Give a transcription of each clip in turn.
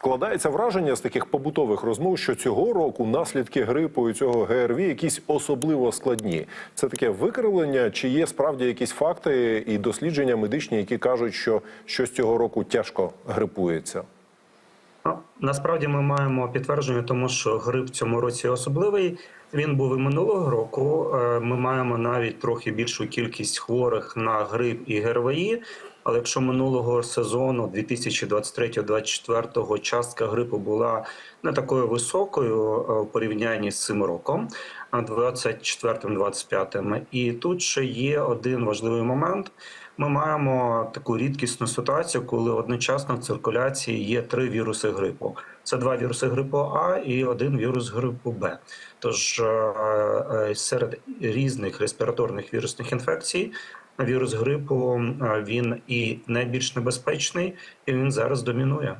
Складається враження з таких побутових розмов, що цього року наслідки грипу і цього ГРВІ якісь особливо складні. Це таке викривлення, чи є справді якісь факти і дослідження медичні, які кажуть, що щось цього року тяжко грипується. Насправді ми маємо підтвердження, тому що грип в цьому році особливий. Він був і минулого року. Е, Ми маємо навіть трохи більшу кількість хворих на грип і ГРВІ. Але якщо минулого сезону, 2023-2024, частка грипу була не такою високою е, в порівнянні з цим роком, а 24-25, і тут ще є один важливий момент. Ми маємо таку рідкісну ситуацію, коли одночасно в циркуляції є три віруси грипу. Це два віруси грипу А і один вірус грипу Б. Тож е, е, серед різних респіраторних вірусних інфекцій вірус грипу е, він і найбільш небезпечний, і він зараз домінує.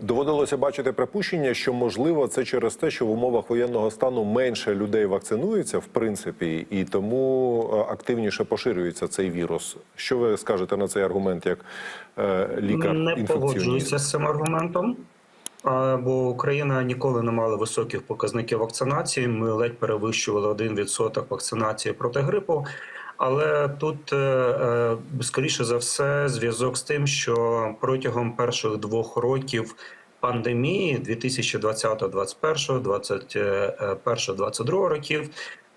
Доводилося бачити припущення, що можливо це через те, що в умовах воєнного стану менше людей вакцинується, в принципі, і тому активніше поширюється цей вірус. Що ви скажете на цей аргумент, як е, лікар Не погоджуюся з цим аргументом. Бо Україна ніколи не мала високих показників вакцинації. Ми ледь перевищували 1% вакцинації проти грипу. Але тут е, е, скоріше за все зв'язок з тим, що протягом перших двох років пандемії 2020, 2021, 2021, 2022 років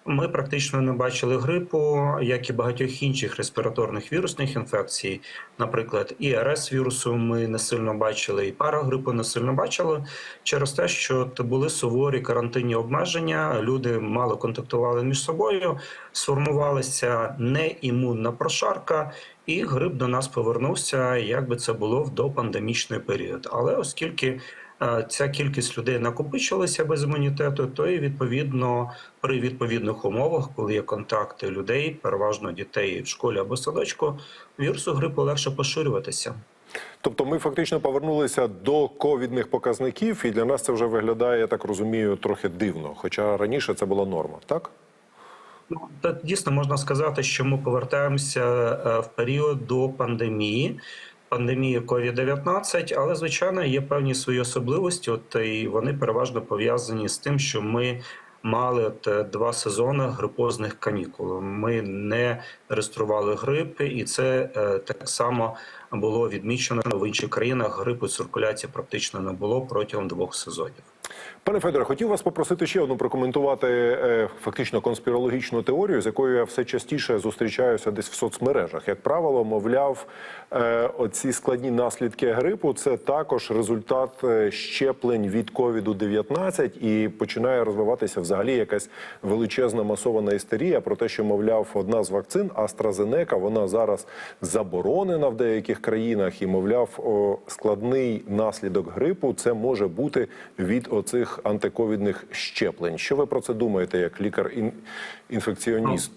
ми практично не бачили грипу, як і багатьох інших респіраторних вірусних інфекцій. Наприклад, і РС вірусу ми не сильно бачили, і парагрипу не сильно бачили через те, що були суворі карантинні обмеження. Люди мало контактували між собою, сформувалася неімунна прошарка, і грип до нас повернувся, як би це було в допандемічний період. Але оскільки е, ця кількість людей накопичилася без імунітету, то і відповідно при відповідних умовах, коли є контакти людей, переважно дітей в школі або садочку, вірусу грипу легше поширюватися. Тобто ми фактично повернулися до ковідних показників, і для нас це вже виглядає, я так розумію, трохи дивно. Хоча раніше це була норма, так? Та дійсно можна сказати, що ми повертаємося е, в період до пандемії, пандемії COVID-19, але звичайно є певні свої особливості. От і вони переважно пов'язані з тим, що ми мали от, е, два сезони грипозних канікул. Ми не реєстрували грип, і це е, так само було відмічено в інших країнах. Грипу циркуляції практично не було протягом двох сезонів. Пане Федоре, хотів вас попросити ще одну прокоментувати е, фактично конспірологічну теорію, з якою я все частіше зустрічаюся десь в соцмережах. Як правило, мовляв, е, оці складні наслідки грипу це також результат е, щеплень від ковіду 19 і починає розвиватися взагалі якась величезна масована істерія про те, що мовляв, одна з вакцин AstraZeneca, вона зараз заборонена в деяких країнах, і мовляв, о, складний наслідок грипу це може бути від оцих антиковідних щеплень. Що ви про це думаєте, як лікар-інфекціоніст?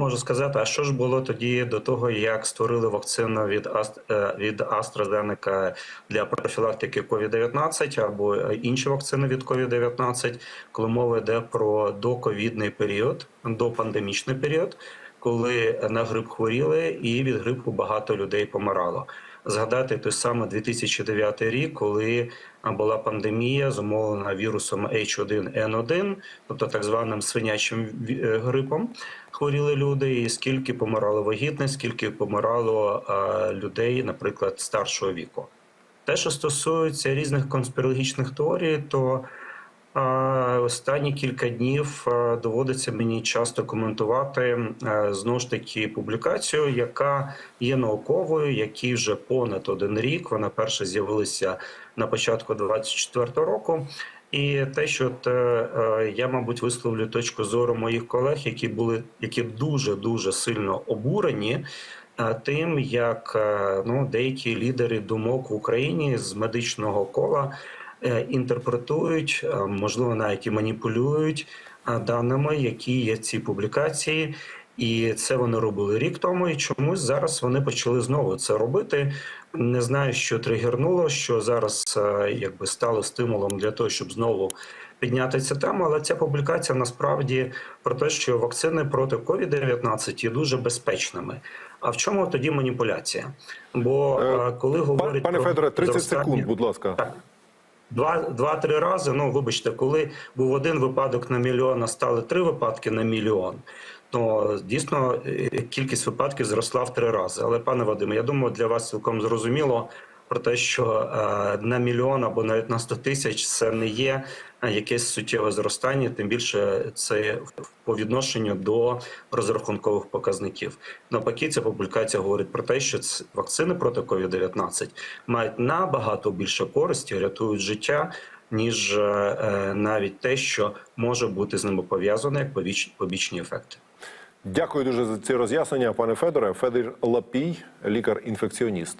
Можу сказати, а що ж було тоді до того, як створили вакцину від е, від AstraZeneca для профілактики COVID-19 або е, інші вакцини від COVID-19, коли мова йде про доковідний період, допандемічний період, коли на грип хворіли, і від грипу багато людей помирало. Згадати той самий 2009 рік, коли була пандемія, зумовлена вірусом H1N1, тобто так званим свинячим е, грипом, хворіли люди, і скільки помирало вагітних, скільки помирало людей, наприклад, старшого віку. Те, що стосується різних конспірологічних теорій, то останні кілька днів доводиться мені часто коментувати знову ж таки публікацію, яка є науковою, якій вже понад один рік. Вона перша з'явилася на початку 24 року. І те, що от, е, я, мабуть, висловлю точку зору моїх колег, які були які дуже дуже сильно обурені е, тим, як е, ну деякі лідери думок в Україні з медичного кола інтерпретують, е, можливо, навіть і маніпулюють е, даними, які є в цій публікації. І це вони робили рік тому, і чомусь зараз вони почали знову це робити. Не знаю, що тригернуло, що зараз е, якби стало стимулом для того, щоб знову підняти цю тему. Але ця публікація насправді про те, що вакцини проти COVID-19 є дуже безпечними. А в чому тоді маніпуляція? Бо Е, е, коли говорять Пане про Федоре, 30 зростання- секунд, будь ласка. Так. Два, два-три рази. Ну, вибачте, коли був один випадок на мільйон, а стали три випадки на мільйон. То дійсно е, кількість випадків зросла в три рази. Але, пане Вадиме, я думаю, для вас цілком зрозуміло про те, що е, на мільйон або навіть на 100 тисяч це не є е, якесь суттєве зростання, тим більше це по відношенню до розрахункових показників. Навпаки, ця публікація говорить про те, що вакцини проти COVID-19 мають набагато більше користі, рятують життя, ніж е, е, навіть те, що може бути з ними пов'язане як побіч- побічні ефекти. Дякую дуже за ці роз'яснення, пане Федоре. Федір Лапій, лікар-інфекціоніст.